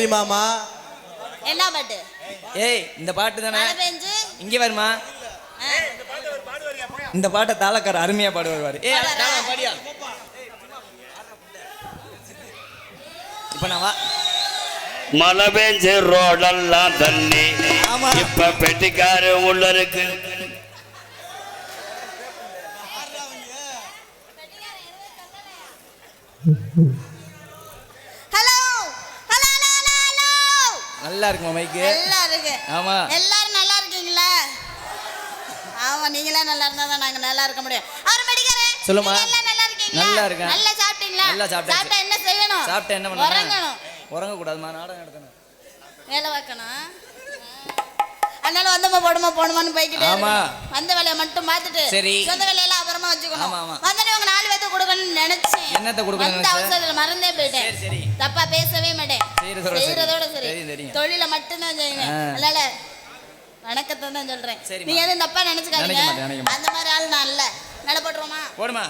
தெரியுமாமா என்ன பாட்டு? ஏய் இந்த பாட்டு தானே? இங்கே வருமா? இந்த பாட்டை தாளக்கார அருமையா பாடு வருவாரு ஏய் பாடுவாரா? தாளம் பாடியா? இப்போ நான் வா. மழை பெஞ்சு ரோடெல்லாம் தண்ணி ஆமா. இப்ப பெட்டிக்காரு உள்ள இருக்கு. ஹலோ நல்லா இருக்குமா மைக்கு. நல்லா இருக்கு. ஆமா. எல்லாரும் நல்லா இருக்கீங்களா? ஆமா நீங்களே நல்லா இருந்தா தான் நாங்க நல்லா இருக்க முடியும். அவர் படிக்கிறேன் சொல்லுமா. எல்லாம் நல்லா இருக்கீங்களா? நல்லா இருக்கேன். நல்லா சாப்பிட்டீங்களா? நல்லா சாப்பிட்டாச்சு. சாப்பிட்டா என்ன செய்யணும்? சாப்பிட்டேன் என்ன பண்ண உறங்கணும். உறங்க கூடாதுமா நாடகம் எடுக்கணும் வேலை வைக்கணும் அதனால வந்தமா போடுமா போடுமான்னு போய்கிட்டே ஆமா. வந்த வேலையை மட்டும் பார்த்துட்டு சரி. சொந்த வேலையெல்லாம் அப்புறமா வச்சுக்கணும். ஆமா, ஆமா. கொடுக்கணும்னு நினைச்சேன் என்னத்த கொடுக்கணும்னு வந்த நினைச்ச? அவசரத்துல மறந்தே போயிட்டேன் சரி, சரி. தப்பா பேசவே மாட்டேன் செய்யறதோட சரி. தொழில மட்டும்தான் செய்யணும் ஆ. அதனால வணக்கத்தை தான் சொல்றேன். நீங்க எதுவும் தப்பா நினைச்சுக்காதீங்க. அந்த மாதிரி ஆள் நான் இல்ல நட போட்டுருமா போடுமா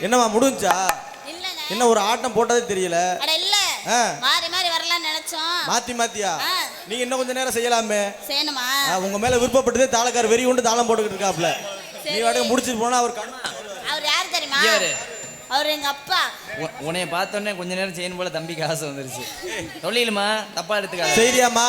என்னம்மா முடிஞ்சா? என்ன ஒரு ஆட்டம் போட்டதே தெரியல. அட இல்ல. ஆ. மாறி மாறி நினைச்சோம். மாத்தி மாத்தியா. நீங்க இன்னும் கொஞ்ச நேரம் செய்யலாமே. செய்யணுமா? உங்க மேல விருப்பப்பட்டதே தாளக்கார் வெறி கொண்டு தாளம் போட்டுக்கிட்டு இருக்காப்ல நீ வாடகை முடிச்சிட்டு போனா அவர் கண்ணு அவர் யார் தெரியுமா? அவர் எங்க அப்பா. உன்னைய பார்த்தோன்னே கொஞ்ச நேரம் செய்யணும் போல தம்பிக்கு ஆசை வந்துருச்சு. சொல்லிடுமா தப்பா எடுத்துக்காத. செய்தியாமா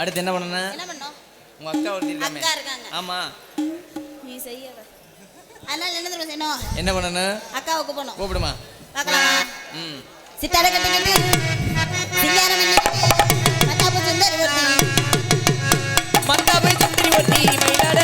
அடுத்து என்ன பண்ணன என்ன பண்ணோம் உங்க அக்கா ஒருத்தி இருக்காங்க. ஆமா. நீ செய்ய அதனால என்ன தெரியுமா செய்யணும்? என்ன பண்ணன அக்காவை கூப்பிடணும் கூப்பிடுமா? ம். சித்தார கட்டி கட்டி. சிங்காரம் மத்தாப்பு சுந்தரி ஒருத்தி மத்தாப்பு சுந்தரி ஒருத்தி மயிலாட